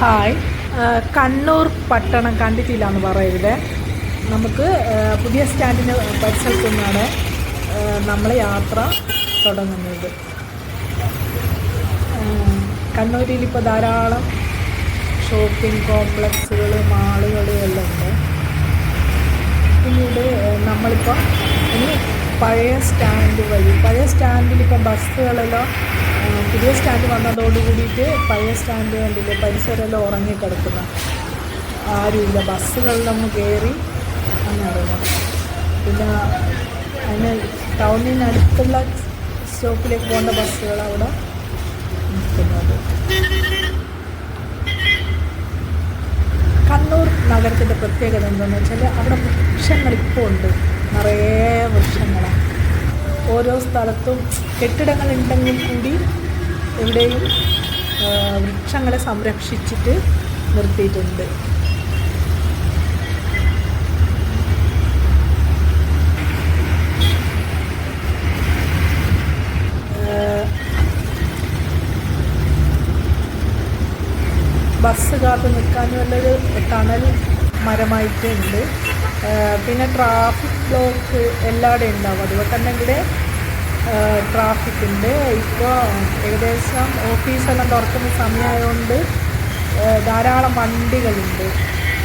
Hi. Kannur പട്ടണം കണ്ടിട്ടില്ല എന്ന് പറയരുത്. നമുക്ക് പുതിയ സ്റ്റാൻഡിന് പരിസരത്തു നിന്നാണ് ആ, നമ്മളെ യാത്ര തുടങ്ങുന്നത്. കണ്ണൂരിൽ ഇപ്പോൾ ധാരാളം ഷോപ്പിംഗ് കോംപ്ലക്സുകൾ മാളുകൾ എല്ലാം ഉണ്ട്. പിന്നീട് നമ്മളിപ്പോൾ പഴയ സ്റ്റാൻഡ് വഴി. പഴയ സ്റ്റാൻഡിൽ ഇപ്പം ബസ്സുകളെല്ലാം പുതിയ സ്റ്റാൻഡ് വന്നതോട് കൂടിയിട്ട് പഴയ സ്റ്റാൻഡ് കണ്ടില്ലേ പരിസരമെല്ലാം ഉറങ്ങിക്കിടക്കുന്ന ആരുമില്ല ബസ്സുകളിലൊന്ന് കയറി അങ്ങനെ പിന്നെ അതിന് ടൗണിനടുത്തുള്ള സ്റ്റോപ്പിലേക്ക് പോകേണ്ട ബസ്സുകൾ അവിടെ നിൽക്കുന്നത്. കണ്ണൂർ നഗരത്തിന്റെ പ്രത്യേകത എന്താണെന്ന് വെച്ചാൽ അവിടെ വൃക്ഷങ്ങൾ ഇപ്പോൾ ഉണ്ട്. നിറയെ വൃക്ഷങ്ങളാണ് ഓരോ സ്ഥലത്തും കെട്ടിടങ്ങൾ ഉണ്ടെങ്കിൽ കൂടി എവിടെയും വൃക്ഷങ്ങളെ സംരക്ഷിച്ചിട്ട് നിർത്തിയിട്ടുണ്ട്. ബസ് കാത്ത് നിൽക്കാനും നല്ലൊരു തണൽ മരമായിട്ട് ഉണ്ട് ആ, പിന്നെ ട്രാഫിക് ബ്ലോക്ക് എല്ലാവിടെയും ഉണ്ടാവും. അതുപോലെ തന്നെ ഇവിടെ ട്രാഫിക് ഉണ്ട്. ഇപ്പോൾ ഏകദേശം ഓഫീസെല്ലാം തുറക്കുന്ന സമയമായതുകൊണ്ട് ധാരാളം വണ്ടികളുണ്ട്.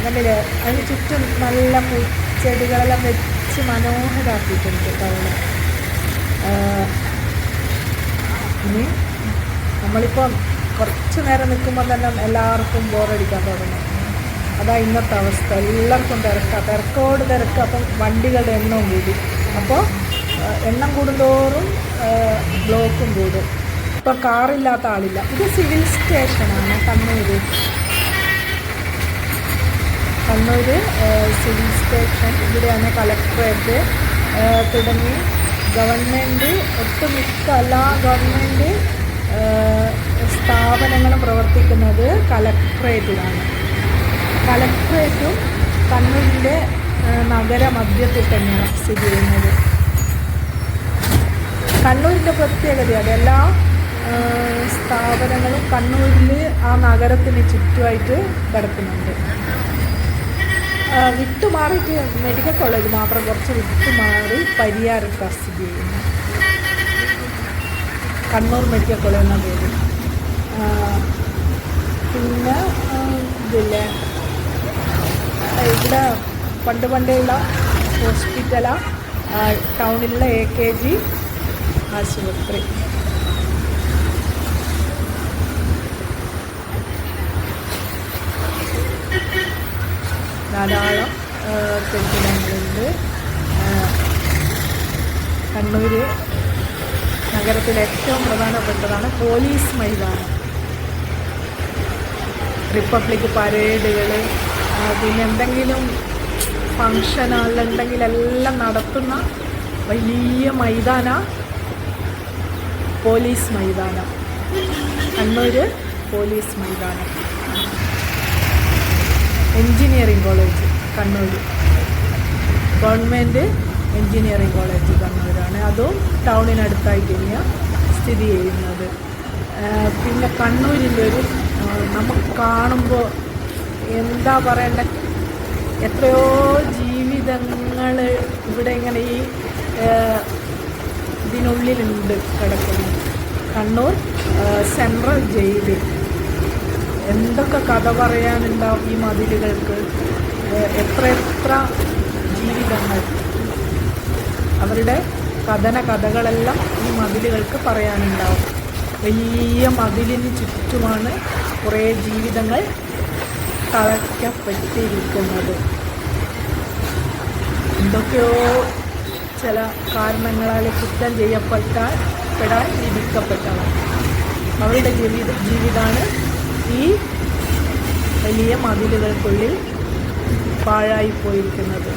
കണ്ടില്ലേ? അതിന് ചുറ്റും നല്ല പൂച്ചെടികളെല്ലാം വെച്ച് മനോഹരാക്കിയിട്ടുണ്ട് ടൗണ് ഇനി നമ്മളിപ്പം കുറച്ച് നേരം നിൽക്കുമ്പോൾ തന്നെ എല്ലാവർക്കും ബോറടിക്കാൻ തുടങ്ങും. അതാ ഇന്നത്തെ അവസ്ഥ. എല്ലാവർക്കും തിരക്കാണ് തിരക്കോട് തിരക്ക്. അപ്പം വണ്ടികളുടെ എണ്ണവും കൂടി. അപ്പോൾ എണ്ണം കൂടുന്തോറും ബ്ലോക്കും കൂടും. ഇപ്പോൾ കാറില്ലാത്ത ആളില്ല. ഇത് സിവിൽ സ്റ്റേഷനാണ് കണ്ണൂർ കണ്ണൂർ സിവിൽ സ്റ്റേഷൻ. ഇവിടെയാണ് കളക്ടറേറ്റ് തുടങ്ങി. ഗവൺമെന്റ് ഒട്ടുമിക്ക എല്ലാ ഗവൺമെന്റ് സ്ഥാപനങ്ങളും പ്രവർത്തിക്കുന്നത് കളക്ട്രേറ്റിലാണ് കളക്ട്രേറ്റും കണ്ണൂരിന്റെ നഗരമധ്യത്തിൽ നഗര മധ്യത്തിൽ തന്നെയാണ് സ്ഥിതി ചെയ്യുന്നത്. കണ്ണൂരിന്റെ പ്രത്യേകത അതെല്ലാ സ്ഥാപനങ്ങളും കണ്ണൂരിൽ ആ നഗരത്തിന് ചുറ്റുമായിട്ട് കിടക്കുന്നുണ്ട്. വിട്ടുമാറിയിട്ട് മെഡിക്കൽ കോളേജ് മാത്രം കുറച്ച് വിട്ടുമാറി പരിയാരത്താണ് സ്ഥിതി ചെയ്യുന്നു കണ്ണൂർ മെഡിക്കൽ കോളേജ് എന്ന പേര്. പിന്നെ ഇതില്ലേ? ഇവിടെ പണ്ട് പണ്ടേയുള്ള ഹോസ്പിറ്റലാണ് ടൗണിലുള്ള എ കെ ജി ആശുപത്രി. ധാരാളം കെട്ടിടങ്ങളുണ്ട്. കണ്ണൂർ നഗരത്തിലെ ഏറ്റവും പ്രധാനപ്പെട്ടതാണ് പോലീസ് മൈതാനം. റിപ്പബ്ലിക് പരേഡുകൾ പിന്നെ എന്തെങ്കിലും ഫങ്ഷനുകളുണ്ടെങ്കിൽ എല്ലാം നടത്തുന്ന വലിയ മൈതാന പോലീസ് മൈതാനം. കണ്ണൂർ പോലീസ് മൈതാനം. Engineering college Kannur government engineering college കണ്ണൂരാണ്. അതും ടൗണിനടുത്തായി തന്നെയാണ് സ്ഥിതി ചെയ്യുന്നത്. പിന്നെ കണ്ണൂരിന്റെ ഒരു നമുക്ക് കാണുമ്പോൾ എന്താ പറയണ്ട? എത്രയോ ജീവിതങ്ങൾ ഇവിടെ ഇങ്ങനെ ഈ ഇതിനുള്ളിലുണ്ട് കിടക്കുന്നു. കണ്ണൂർ സെൻട്രൽ ജയിലിൽ. എന്തൊക്കെ കഥ പറയാനുണ്ടാവും ഈ മതിലുകൾക്ക്? എത്ര എത്ര ജീവിതങ്ങൾ. അവരുടെ കഥന കഥകളെല്ലാം ഈ മതിലുകൾക്ക് പറയാനുണ്ടാവും. വലിയ മതിലിന് ചുറ്റുമാണ് കുറേ ജീവിതങ്ങൾ തളയ്ക്കപ്പെട്ടിരിക്കുന്നത്. എന്തൊക്കെയോ ചില കാരണങ്ങളാൽ കുറ്റം ചെയ്യപ്പെട്ടാൽ പെടാൻ വിധിക്കപ്പെട്ടവർ. അവരുടെ ജീവിത ജീവിതമാണ് ഈ വലിയ മതിലുകൾക്കുള്ളിൽ പാഴായിപ്പോയിരിക്കുന്നത്.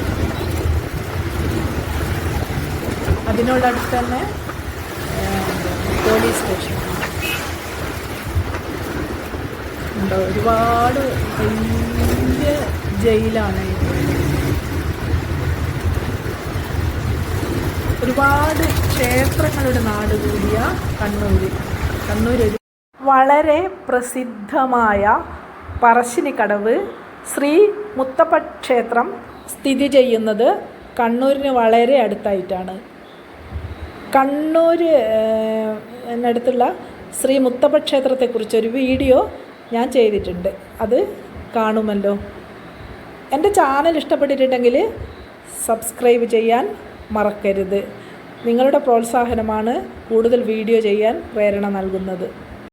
അതിനോടടുത്ത് തന്നെ പോലീസ് സ്റ്റേഷൻ ഉണ്ടോ? ഒരുപാട് വലിയ ജയിലാണ് ഒരുപാട് ക്ഷേത്രങ്ങളുടെ നാട് കൂടിയ കണ്ണൂർ കണ്ണൂർ വളരെ പ്രസിദ്ധമായ പറശ്ശിനിക്കടവ് ശ്രീ മുത്തപ്പ ക്ഷേത്രം സ്ഥിതി ചെയ്യുന്നത് കണ്ണൂരിന് വളരെ അടുത്തായിട്ടാണ്. കണ്ണൂർ അടുത്തുള്ള ശ്രീ മുത്തപ്പ ക്ഷേത്രത്തെക്കുറിച്ചൊരു വീഡിയോ ഞാൻ ചെയ്തിട്ടുണ്ട്. അത് കാണുമല്ലോ. എന്റെ ചാനൽ ഇഷ്ടപ്പെട്ടിട്ടുണ്ടെങ്കിൽ സബ്സ്ക്രൈബ് ചെയ്യാൻ മറക്കരുത്. നിങ്ങളുടെ പ്രോത്സാഹനമാണ് കൂടുതൽ വീഡിയോ ചെയ്യാൻ പ്രേരണ നൽകുന്നത്.